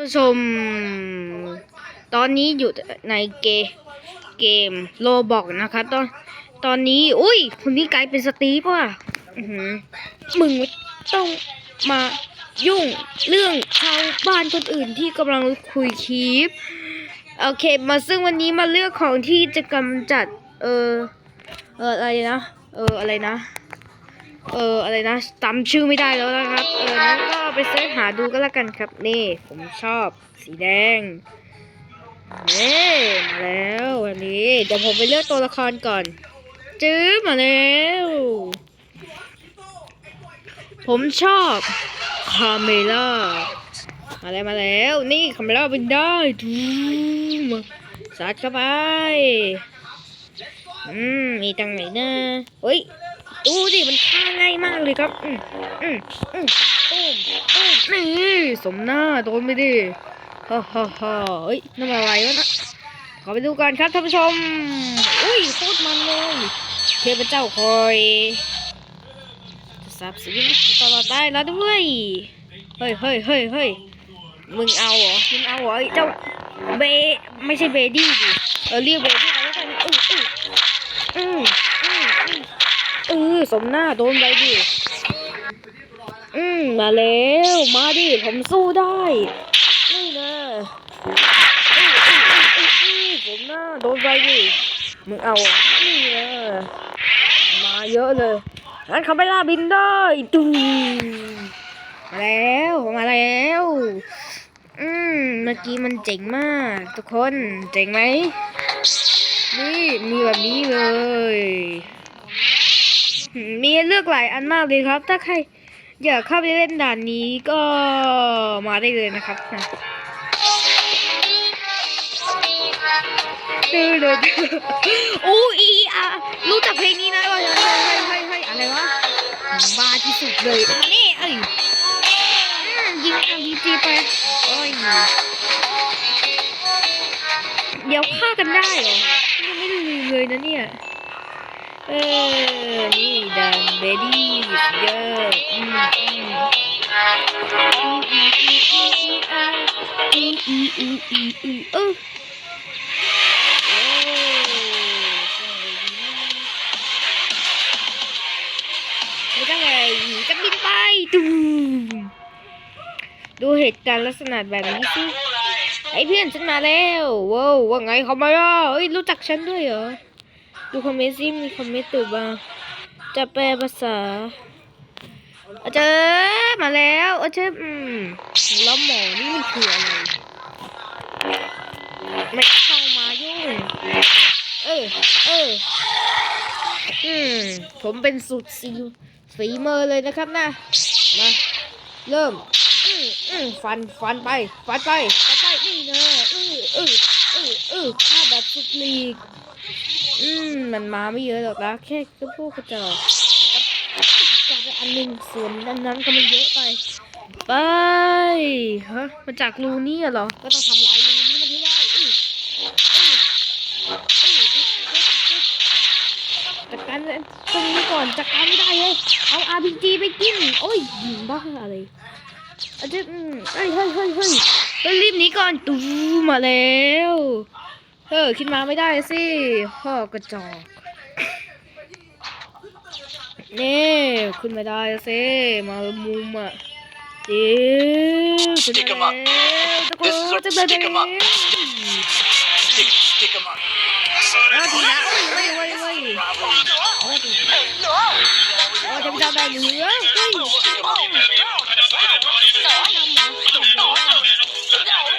ผู้ชม ตอนนี้อยู่ในเกมเกมโลบอกนะคะตอนตอนนี้ อุ้ยคนนี้กลายเป็นสตีฟว่ะมึงต้องมายุ่งเรื่องชาวบ้านคนอื่นที่กำลังคุยคลิป โอเค มาซึ่งวันนี้มาเลือกของที่จะกำจัด เออเอออะไรนะ เอออะไรนะ เอออะไรนะจำชื่อไม่ได้แล้วนะครับ เออนั้นก็ไปเสิร์ชหาดูก็แล้วกันครับ นี่ ผมชอบสีแดงนี่มาแล้ววันนี้เดี๋ยวผมไปเลือกตัวละครก่อน จื้อมาแล้ว ผมชอบคาเมล่ามาแล้วมาแล้ว นี่คาเมล่าบินได้ทูมสัดเข้าไป อืม มีตังไหนนะเฮ้ย ดูดิมันฆ่าง่ายมากเลยครับ อืมอืมอืมอืมอืมนี่สมหน้าโดนไปดิฮ่าฮ่าฮ่าเฮ้ยนั่นอะไรวะนะขอไปดูกันครับท่านผู้ชม อุ้ยโคตรมันเลยเทพเจ้าคอยสับสวินตลอดได้แล้วด้วย เฮ้ยเฮ้ยเฮ้ยเฮ้ยมึงเอาเหรอ มึงเอาเหรอไอ้เจ้าเบไม่ใช่เบดี้ดิเออเรียกเบดี้ไปแล้วกันอืออืออืออืออือ เออสมหน้าโดนไปดิ อืมมาแล้ว มาดิ ผมสู้ได้ นี่นะอืออืออืออืออือสมหน้าโดนไปดิ มึงเอา นี่นะมาเยอะเลยงั้นเขาไปล่าบินได้ตูมมาแล้วมาแล้ว อืม เมื่อกี้มันเจ๋งมาก ทุกคน เจ๋งไหมนี่ มีแบบนี้เลย มีให้เลือกหลายอันมากเลยครับ ถ้าใครอยากเข้าไปเล่นด่านนี้ก็มาได้เลยนะครับนะดื้อดื้อดื้ออู้อีอะรู้จักเพลงนี้นะว่าเฮ้ยเฮ้ยเฮ้ยเฮ้ยอะไรวะบ้าที่สุดเลยอันนี้เอ้ยอืมยิงอาวีจีไปโอ้ยเดี๋ยวฆ่ากันได้เหรอยังไม่ได้ลืมเลยนะเนี่ย เออ นี่ดังเบดี้เยอะอืมอืมอีอีอีอีอาอีอีอีอีอีเออโอ้ไม่ได้ไงจะบินไปตูดูเหตุการณ์ลักษณะแบบนี้สิไอเพื่อนฉันมาแล้วว้าวว่าไงเขามาล่ะเอ้ยรู้จักฉันด้วยเหรอ ดูคอมเมนต์ซิมีคอมเมนต์ตื่นมาจะแปลภาษาอาจารย์มาแล้วอาจารย์อืมแล้วหมอนี่มันคืออะไรไม่เข้ามายุ่งเออเอออืมผมเป็นสุดสีฝีมือเลยนะครับนะมาเริ่มอืมอืมฟันฟันไปฟันไปฟันไปนี่นะอืออืออืออือข้าแบบสุดลีก อืม มันมาไม่เยอะหรอกนะแค่ก็พวกกระจอกจับไปอันหนึ่งส่วนนั้นนั้นก็ไม่เยอะไป ไปฮะมาจากรูนี้เหรอ ก็ต้องทำลายรูนี้มันให้ได้อืออืออือจัดการตรงนี้ก่อนจัดการไม่ได้เลยเอา RPG ไปกินโอ้ยยิงบ้าอะไรอาจจะอืมเฮ้ยเฮ้ยเฮ้ยเฮ้ยเฮ้ยรีบหนีก่อนตูมาแล้ว เออขึ้นมาไม่ได้สิพ่อกระจอกนี่ขึ้นไม่ได้สิมามุมอะเดี๋ยวขึ้น Stick 'em มา up. แล้วตะโก This is น our จะมา stick 'em up. แล้ว Stick, stick 'em up. เอาทีละเว้ยเว้ยเว้ยเว้ยเอาทีเอาจะไม่ทำได้เหรือเฮ้ย Stick 'em up.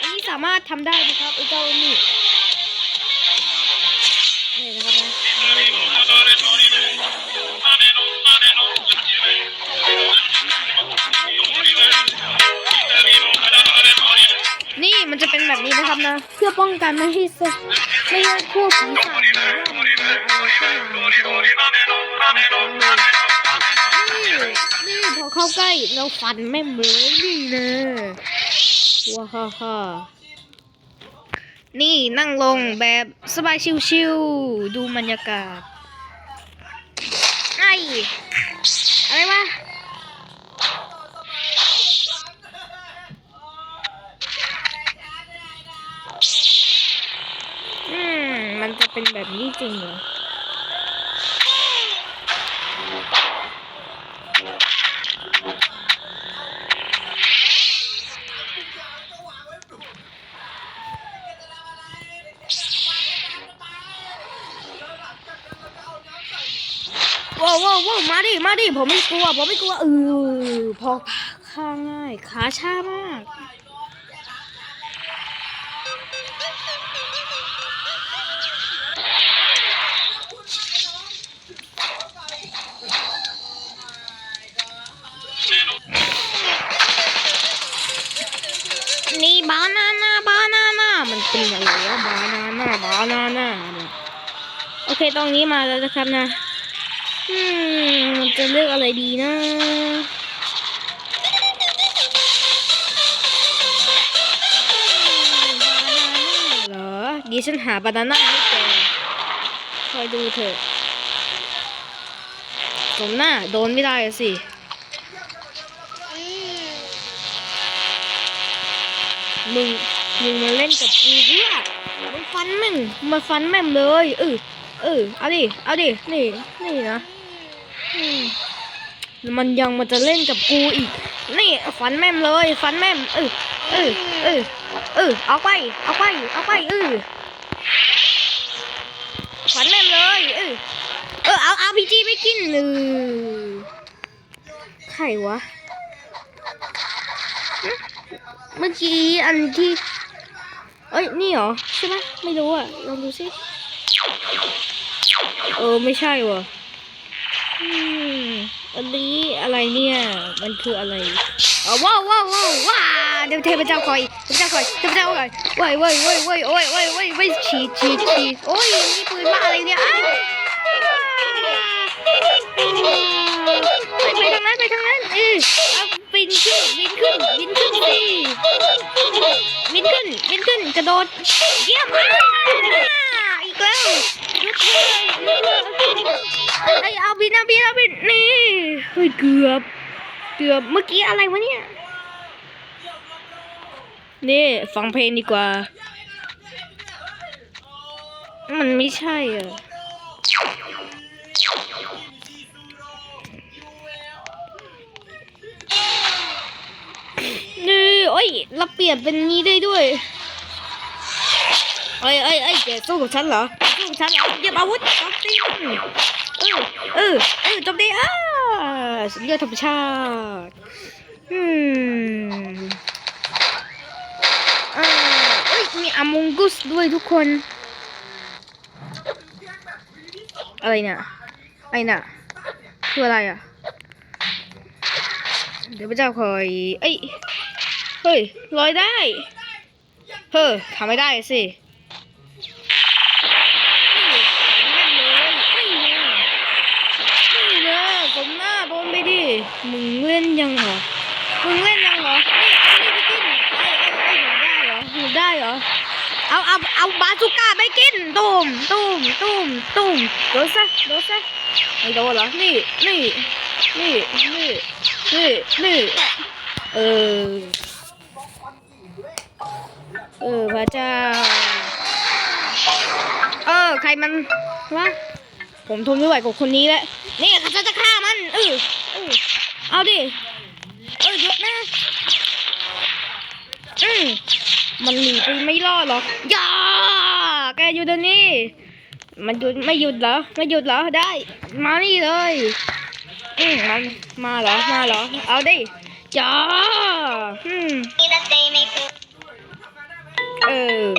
อันนี้สามารถทำได้นะครับไอ้เจ้านี่นี่ มันจะเป็นแบบนี้นะครับนะ เพื่อป้องกันไม่ให้สไม่ให้พวกผีสางหรือว่ามันอะไรเข้ามานี่นี่พอเข้าใกล้เราฟันแม่งเลยนี่นะว้าฮ่าฮ่านี่นั่งลงแบบสบายชิวๆดูบรรยากาศไอ้อะไรวะ มันจะเป็นแบบนี้จริงเหรอว้าวว้าวมาดิ มาดิ ผมไม่กลัว ผมไม่กลัวเออพอข้าง่าย ขาช้ามาก เป็นอะไรวะบานาน่าบานาน่าเนี่ยโอเคตรงนี้มาแล้วนะครับนะอืมจะเลือกอะไรดีนะบาน่าเหรอดีฉันหาบานาน่าให้เจอคอยดูเถอะผมหน้าโดนไม่ได้สิมึง มึงมาเล่นกับกูเพื่อมึงฟันแม่งมาฟันแม่งเลยเออเออเอาดิเอาดินี่นี่นะมันยังมาจะเล่นกับกูอีก นี่ฟันแม่มเลยฟันแม่มเออเออเออเออเอาไปเอาไปเอาไปเออฟันแม่มเลยเออเออเอาเอาพีจีไม่กินเออใครวะเมื่อกี้อันที่ เอ้ย นี่เหรอ ใช่ไหมไม่รู้อะ ลองดูสิ เออ ไม่ใช่วะอันนี้อะไรเนี่ย มันคืออะไรอ๋อว้าวว้าวว้าวว้าเดี๋ยวเทพเจ้าคอยเทพเจ้าคอยเทพเจ้าคอยว้ายว้ายว้ายว้ายโอ้ยโอ้ยโอ้ยโอ้ยฉีดฉีดฉีดโอ้ยนี่ปืนบ้าอะไรเนี่ยไปทางนั้นไปทางนั้นเออเอา บินขึ้นบินขึ้นบินขึ้นสิบินขึ้นบินขึ้นกระโดดเยี่ยมมากอีกแล้วลุกเลยลุกเลยไอเอาบินเอาบินเอาบินนี่เฮ้ยเกือบเกือบเมื่อกี้อะไรวะเนี่ยนี่ฟังเพลงดีกว่า มันไม่ใช่อะ นี่โอ้ย เราเปลี่ยนเป็นนี้ได้ด้วยเอ้ยเอ้ยเอ้ยแกสู้กับฉันเหรอสู้กับฉันเหรอเหยียบอาวุธจมตีเออเออเออจมตีอ้าสุดยอดธรรมชาติอืมอ่าเอ้ยมีอมงกุสด้วยทุกคนอะไรเนี่ยอะไรน่ะคืออะไรอะเดี๋ยวพระเจ้าคอยเอ้ย เฮ้ยลอยได้ เฮ้อทำไม่ได้สินี่เลยผมหน้าโดนไปดิมึงเล่นยังเหรอ มึงเล่นยังเหรอนี่เอานี่ไปกินไอ้ไอ้ไอ้หนูได้เหรอหนูได้เหรอ เอาเอาเอาบาซูก้าไปกินตุ้มตุ้มตุ้มตุ้มโดนซะโดนซะไม่โดนเหรอ นี่นี่นี่นี่นี่นี่เออ เออพระเจ้า เออ ใครมันวะผมทนไม่ไหวกับคนนี้แล้วนี่ข้าจะฆ่ามันเออเออเอาดิเออหยุดนะอืมมันหนีไปไม่รอดหรอกอย่าแกอยู่เดี๋ยวนี้มันหยุดไม่หยุดเหรอไม่หยุดเหรอได้ มานี่เลยอืมมันมาเหรอมาเหรอเอาดิจ้าอืม เออ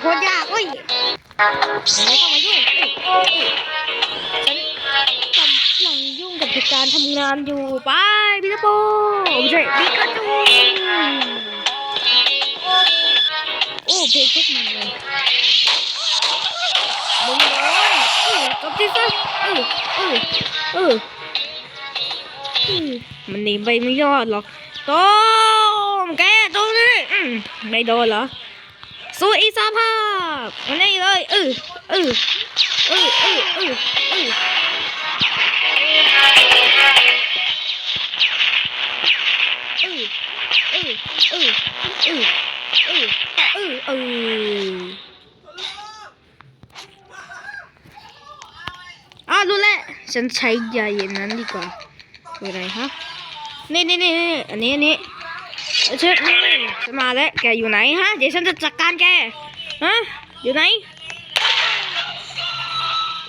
โคตรยากเว้ยไม่ต้อง ฉันกำลังยุ่งกับการทำงานอยู่ไปพี่ตะโปไม่ใช่พี่กระจูโอ้เพลงโคตรมันเลยมึงโดนเออจบที่ซะเออเออเออมันหนีไปไม่ยอดหรอกโต้มแกตรงนี้ไม่โดนเหรอสู้อีสาภาพมันนี่เลยเออเออ เออเออเออเออเออเออเออเออเออเออเอออะรู้แล้วฉันใช้ยาเย็นนั้นดีกว่าคืออะไรฮะนี่นี่นี่อันนี้อันนี้เชิดนี่ฉันมาแล้วแกอยู่ไหนฮะเดี๋ยวฉันจะจัดการแกฮะอยู่ไหน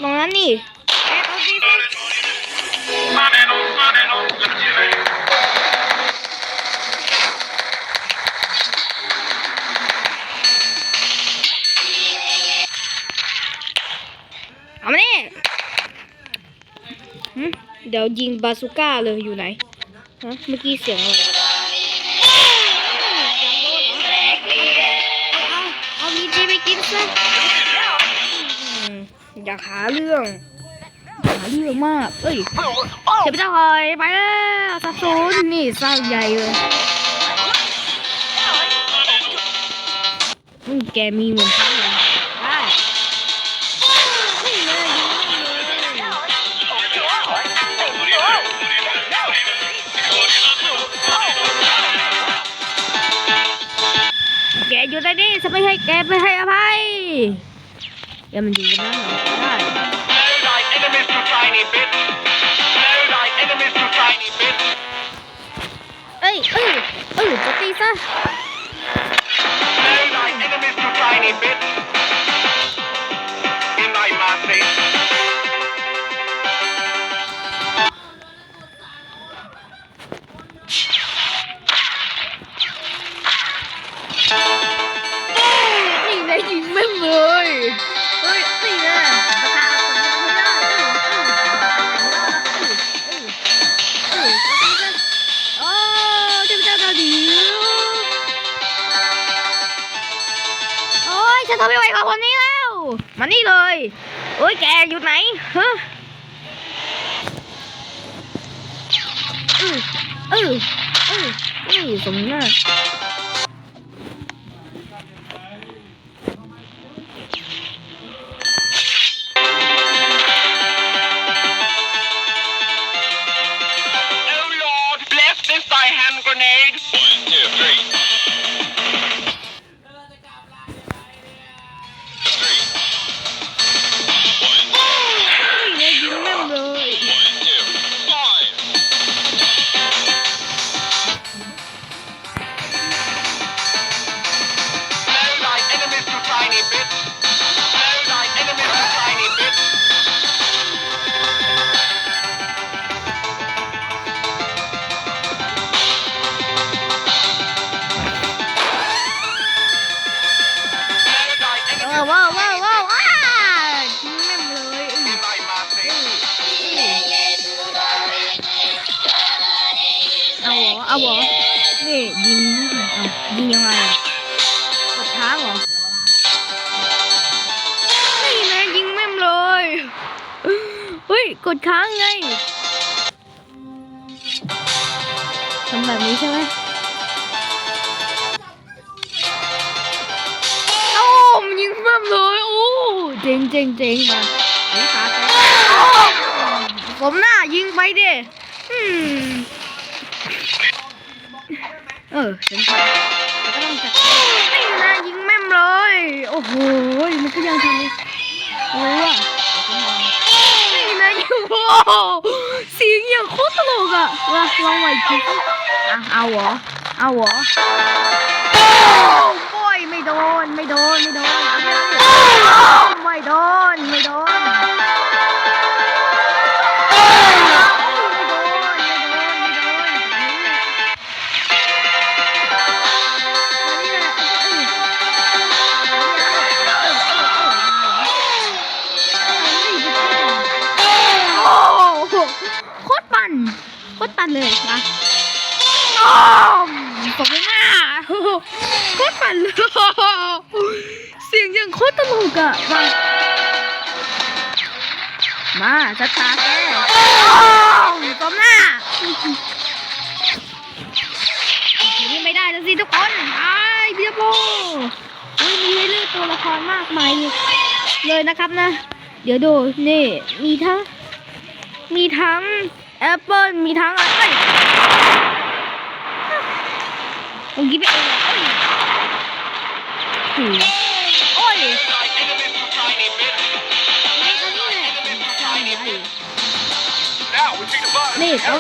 ตรงนั้นนี่แกเอาดีสิเอามานี่หึเดี๋ยวยิงบาซูก้าเลยอยู่ไหนฮะเมื่อกี้เสียงอะไร เรื่องหาเรื่องมาก เอ้ยเทพเจ้าหอยไปแล้วสับสนนี่สร้างใหญ่เลยแกมีเหมือนฉันเหรอได้นี่เลยยิงเลยแกอยู่ได้ดิฉันไม่ให้แกไม่ให้อภัย 要么就别打了，不打了。哎，哎，哎，注意点。哎，你那劲没没。 ทนไม่ไหวกับคนนี้แล้ว มานี่เลยโอ้ยแกอยู่ไหนฮะเออืออืออือสมน้า ฮ้ย กดค้างไงทำแบบนี้ใช่ไหมโอ้มนยิงแม่งเลยโอ้เจ๋งเจ๋งเจ๋งมาไอ้ขาแตกผมหน้ายิงไปดิอืมเออฉันก็ต้องจัดนี่นะยิงแม่มเลย โอ้โห มันก็ยังทำอะนี่นะยิง โอ้โหเสียงอย่างโคตรตลกอะว่าลองใหม่อีกทีอะเอาเหรอเอาเหรอโอ้โอ้ยไม่โดนไม่โดนไม่โดนไม่โดนไม่โดน ตรปั่นเลยนะโอ้ผมไม่น่าโคตรปั่นเลยเสียงอย่างโคตรตลกอะมามาช้าๆแกโอ้ผมหน้าทีนี้ไม่ได้แล้วสิทุกคนไอ้เบียโบอุ้ยมีให้เลือกตัวละครมากมายเลยนะครับนะ เดี๋ยวดูนี่มีทั้งมีทั้ง แอปเปิลมีทั้งอะไรเมื่อกี้ไปเองโอ้ยโอ้ย Like enemies to tiny bits. นี่เขา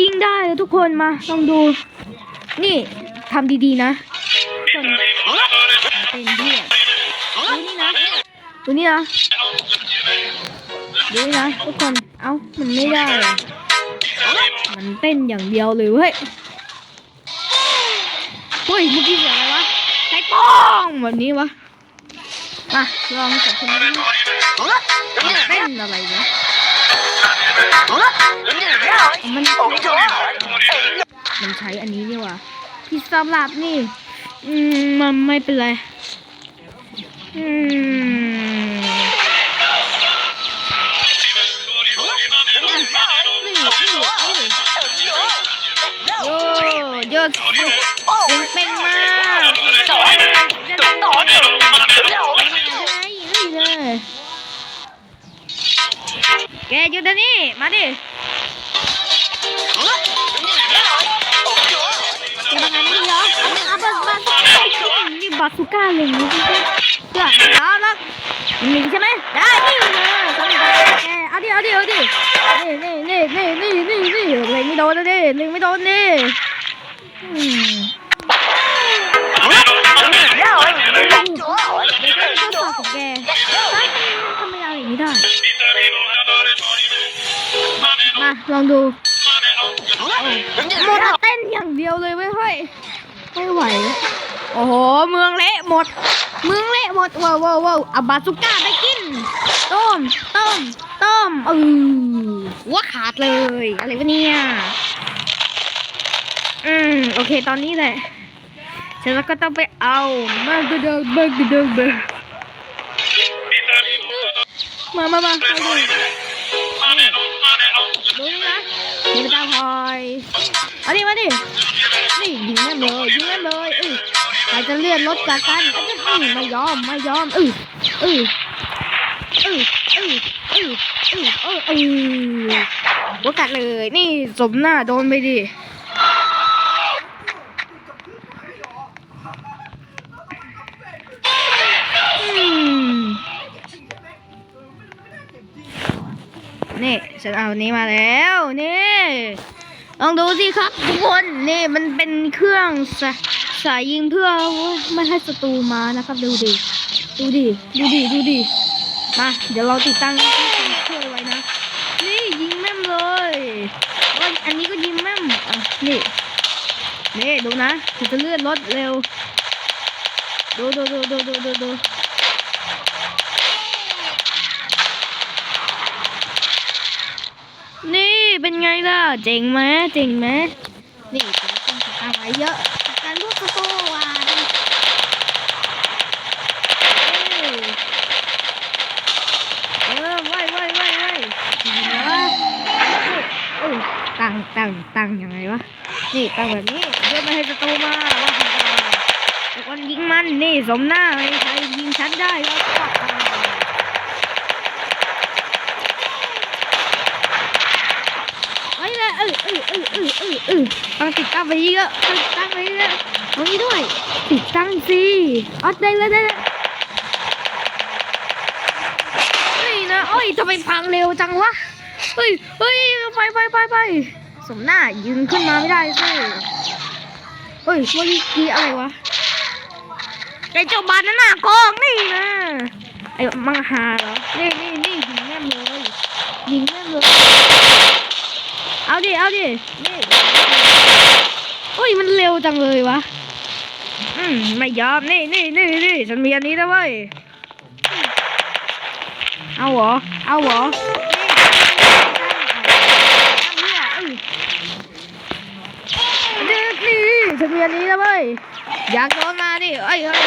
ยิงได้เลยทุกคนมาลองดู นี่ทำดีๆนะคนเป็นเหี้ยดูนี่นะดูนี่นะดูนี่นะทุกคนเอ้ามันไม่ได้มันเต้นอย่างเดียวเลยเว้ยเฮ้ยเมื่อกี้เสียงอะไรวะใครป้องแบบนี้วะมาลองจับคนนี้เต้นอะไรวะ มันมันใช้อันนี้นี่วะพี่สำหรับนี่ อืม มันไม่เป็นไร อืมนี่โยเป็นเป็นมา แกหยุดเดี๋ยวนี้มาดิจะทำงานนี่เหรอเอาบัสบัสนี่บาสุ ลองดูหมดเต้นอย่างเดียวเลยเว้ยเฮ้ยไม่ไหว โอ้โห เมืองเละหมด เมืองเละหมดว้าวว้าวว้าวเอาบาสุก้าไปกิน ต้ม ต้ม ต้มเออหัวขาดเลย อะไรวะเนี่ย อืม โอเค ตอนนี้แหละฉันก็ต้องไปเอามาเดอเบอร์เดอเบอร์มามามามา นี่เป็นตาพลอยเอาดิมาดิ นี่ยิงแม่เลยยิงแม่เลยเออใครจะเลื่อนรถจากกันก็จะนี่ไม่ยอมไม่ยอมเออเออเออเออเออเออเออเออหัวกัดเลย นี่สมหน้าโดนไปดิ นี่ฉันเอานี้มาแล้วนี่ลองดูสิครับทุกคนนี่มันเป็นเครื่องสาสายยิงเพื่อไม่ให้ศัตรูมานะครับดูดิดูดิดูดิดูดิมาเดี๋ยวเราติดตั้งที่ความช่วยไว้นะ นี่ยิงแม่มเลยว่าอันนี้ก็ยิงแม่มอะนี่นี่ดูนะจะเลื่อนรถเร็วดูดูดูดูดูดู เป็นไงล่ะ เจ๋งไหมเจ๋งไหมนี่คนติดตามไว้เยอะจัดการพวกกระโปวาดิเออเออไว้ไว้ไว้ไว้ยังไงวเออตั้งตั้งตั้งยังไงวะ นี่ตั้งแบบนี้เพื่อไม่ให้ศัตรูมาว่าคุณจะแต่คนยิงมันนี่สมหน้าไอ้ใครยิงฉันได้แล้วก็ เออเออเออเออเออเออต้องติดตั้งไปเยอะติดตั้งไปเยอะตรงนี้ด้วย ติดตั้งสิอ๋อได้แล้วได้แล้วเฮ้ยนะโอ้ยทำไมพังเร็วจังวะเฮ้ยเฮ้ยไปไปไปไปสมหน้ายืนขึ้นมาไม่ได้สิเฮ้ยเมื่อกี้อะไรวะไอ้เจ้าบานนั่นน่ะกองนี่นะไอ้มังหาเหรอนี่นี่นี่ยิงแม่เลยยิงแม่เลย เอาดิ เอาดินี่โอ้ยมันเร็วจังเลยวะ อืมไม่ยอม นี่นี่นี่นี่ฉันมีอันนี้แล้วเว้ย เอาเหรอ เอาเหรอนี่นี่ฉันมีอันนี้แล้วเว้ย อยากโดนมาดิเอ้ยเฮ้ย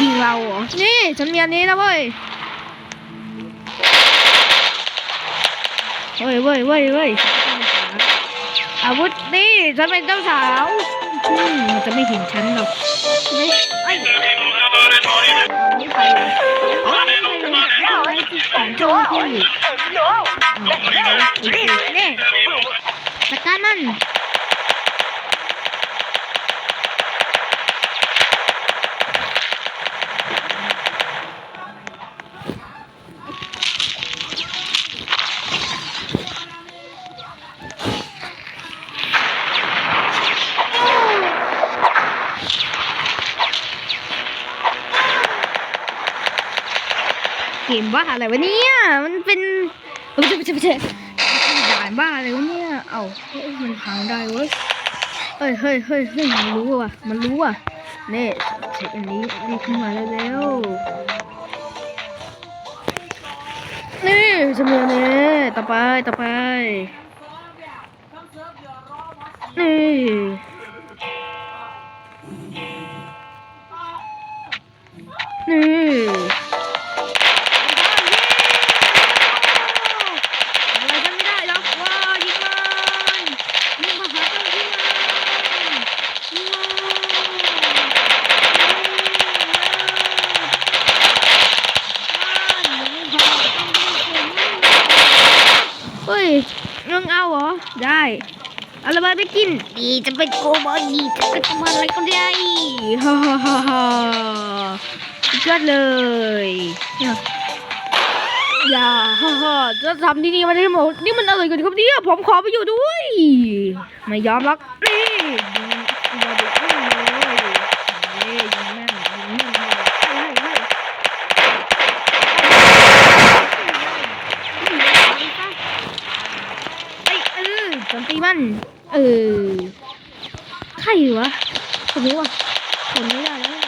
ยิงเราเหรอ นี่ฉันมีอันนี้แล้วเว้ยเว้ยเว้ยเว้ยเว้ย อาวุธนี่ฉันเป็นเจ้าสาวมันจะไม่เห็นฉันหรอกนี่เอ้ยนี่ไปเลยอ๋อไปเลยเอาไว้ที่ของโจมที่นี่จัดการมัน มบ้าอะไรวะเนี่ย มันเป็นไม่ใช่ไม่ใช่ไม่ใช่ด่านบ้าอะไรวะเนี่ย เอ้ามันพังได้เว้ย เฮ้ยเฮ้ยเฮ้ยเฮ้ยมันรู้ว่ะ มันรู้ว่ะเน่เช็คอันนี้นี่ขึ้นมาแล้วแล้วนี่จำเนียงนี่ต่อไปต่อไป นี่นี่อะไรกันไม่ได้หรอกว้ายิงมันยิงมาหาต้นที่มันว้าวเฮ้ยมึงเอาเหรอ ได้เอาระเบิดไป กินดีจะเป็นโกบอดีจะเป็นทำอะไรก็ได้ฮ่าฮ่าฮ่าฮ่าสุดยอดเลยอย่าฮ่าฮ่าจะทำที่นี่มาได้หมดนี่มันอะไรกันครับเนี่ยผมขอไปอยู่ด้วย ไม่ยอมหรอกนี่ยิงอย่าไปขึ้นเลยนี่ยิงแม่นยิงแม่นเลยให้ให้ให้ไอ้ยเออโจมตีมัน เออใครวะคนนี้วะคนไม่ได้แล้ว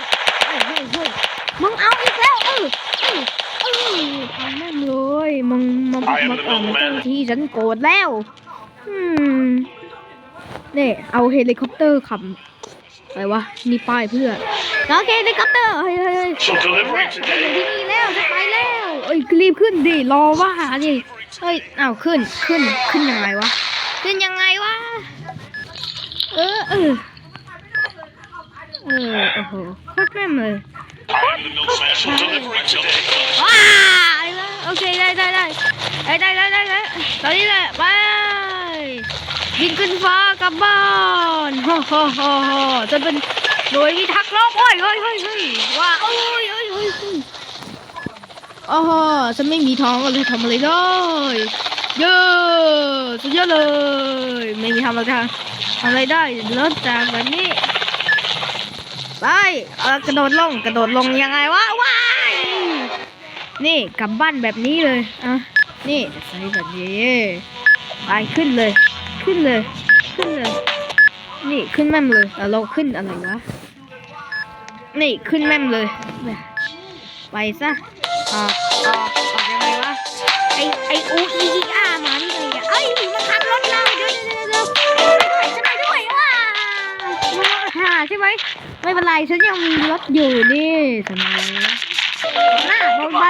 เฮ้ยเฮ้ยเฮ้ยมึงเอาอีกแล้วเออเออเออทำแม่งเลยมึงมามามาอ่าเจ้าที่ฉันโกรธแล้วอืมเนี่ยเอาเฮลิคอปเตอร์ขับอะไรวะนี่ป้ายเพื่อโอเคเฮลิคอปเตอร์เฮ้ยเฮ้ยเฮ้ยที่นี่แล้วจะไปแล้วเอ้ยรีบขึ้นดิรอว่าดิเฮ้ยเอ้าขึ้นขึ้นขึ้นยังไงวะขึ้นยัง เออเออเออโอ้โหโคตรแม่นเลยว้าไอ้ละโอเคได้ได้ได้ได้ได้ได้ได้ได้ตอนนี้แหละไปบินขึ้นฟ้ากลับบ้านฮ่าฮ่าฮ่าฮ่าจะเป็นหน่วยพิทักษ์โลกโอ้ยเฮ้ยเฮ้ยเฮ้ยว้าโอ้ยเฮ้ยเฮ้ยอ๋อฉันไม่มีท้องก็เลยทำอะไรได้เย้สุดยอดเลย ไม่มีทำอะไรได้ อะไรได้ริ่มจากแบบนี้ ไปเออกระโดดลงกระโดดลงยังไงวะว้ายนี่กลับบ้านแบบนี้เลยอะนี่ใส่แบบนี้ไปขึ้นเลย ขึ้นเลย ขึ้นเลย นี่ขึ้นแม่มเลยเราขึ้นอะไรวะนี่ขึ้นแม่มเลยไปซะออกออกออกยังไงวะไอไออูอีอามานี่เลยอะเอ้ยมาขับรถเราเดี๋ยวเดี๋ยวเดี๋ยว ใช่ไหมไม่เป็นไรฉันยังมีรถอยู่นี่สมัยหน้าลงไป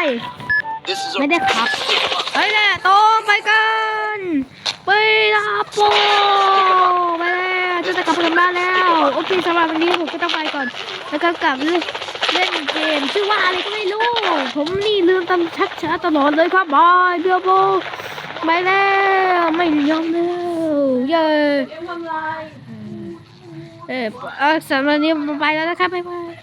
This is ไม่ได้ขับไปแน่โตไปกันไปลาโปไปแล้วจะจะกลับไปกันบ้านแล้ว โอเคสำหรับวันนี้ผมก็ต้องไปก่อน แล้วก็กลับเล่นเล่นเกมชื่อว่าอะไรก็ไม่รู้ ผมนี่ลืมตำชักช้าตลอดเลยครับบายเบียโบไปแล้ว ไม่ยอมแล้วเย้ เออสำหรับวันนี้ผมไปแล้วนะครับบ๊ายบาย